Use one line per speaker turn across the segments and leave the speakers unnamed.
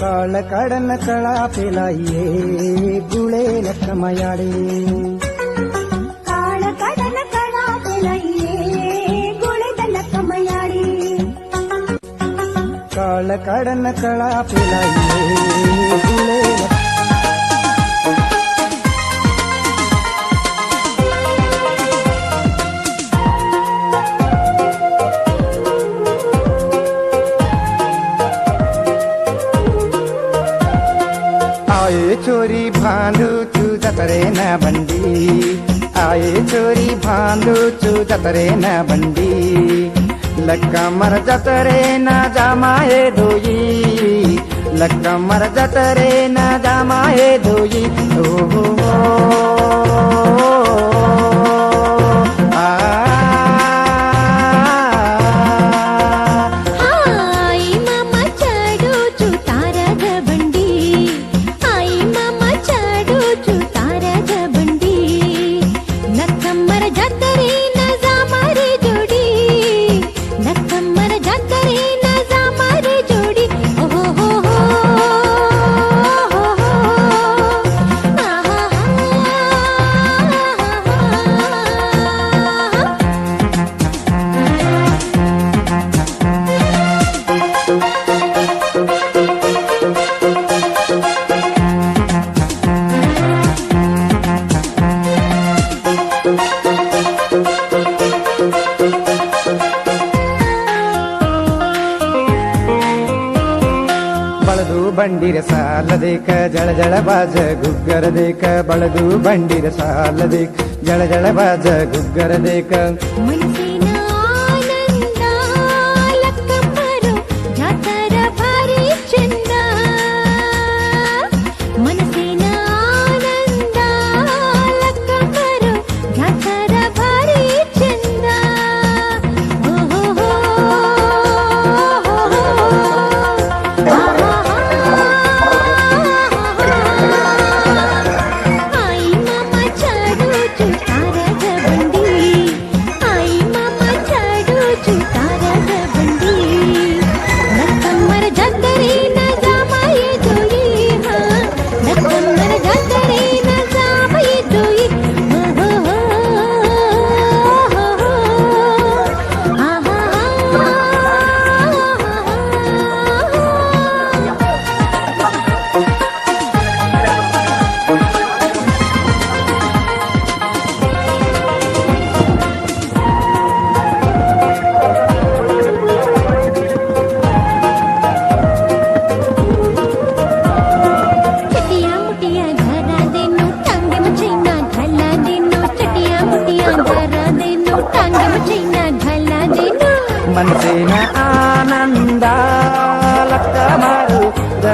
ಕಾಳ ಕಡನ ಕಳ ಪಿಲಾಯೇ ಗುಳೆ ಲಕ್ಕಮಯಾಡೆ
ಕಾಳ ಕಡಲ ಕಳ ಬೆಳೆಯೇ ಗುಳೆದಲ್ಲ ಕಮಯಾಡಿ
ಕಾಳ ಕಡನ ಕಳ ಪಿಲಾಯೇ ಗುಳೆ आये चोरी भांडू तू जतरे ना बंडी। आये चोरी भांडू तू जतरे ना बंडी। लक्का मर जतरे ना जामाये दोई। लक्का मर जतरे ना जामाये दोई। ಬಂಡಿರ ಸಾಲದೇಕ ಜಳ ಜಳ ಬಾಜ ಗುಗ್ಗರ ದೇಕ, ಬಳದು ಬಂಡಿರ ಸಾಲದೇಕ ಜಳ ಜಳ ಬಾಜ ಗುಗ್ಗರ ದೇಕ.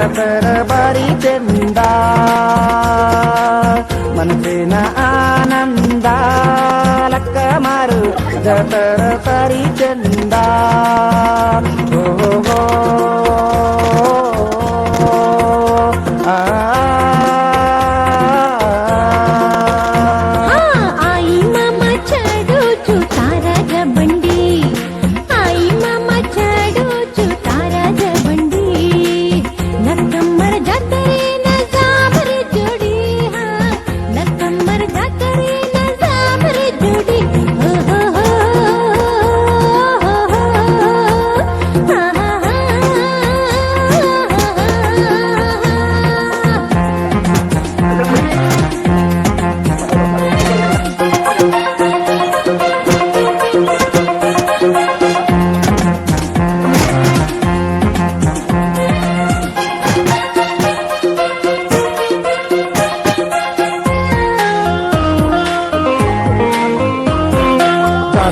పరబరి చెంద మనసేన ఆనంద లక్క మారు జతర పరి చెంద ఓ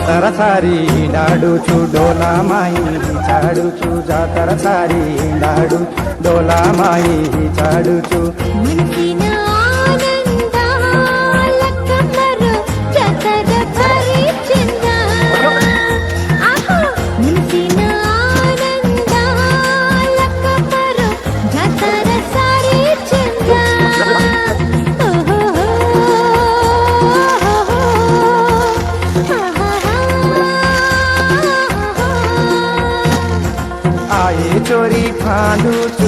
జాతర సారి డాడుచు డోలా మాయి చాడుచు జాతర సారి డాడు డోలా మాయి చాడుచు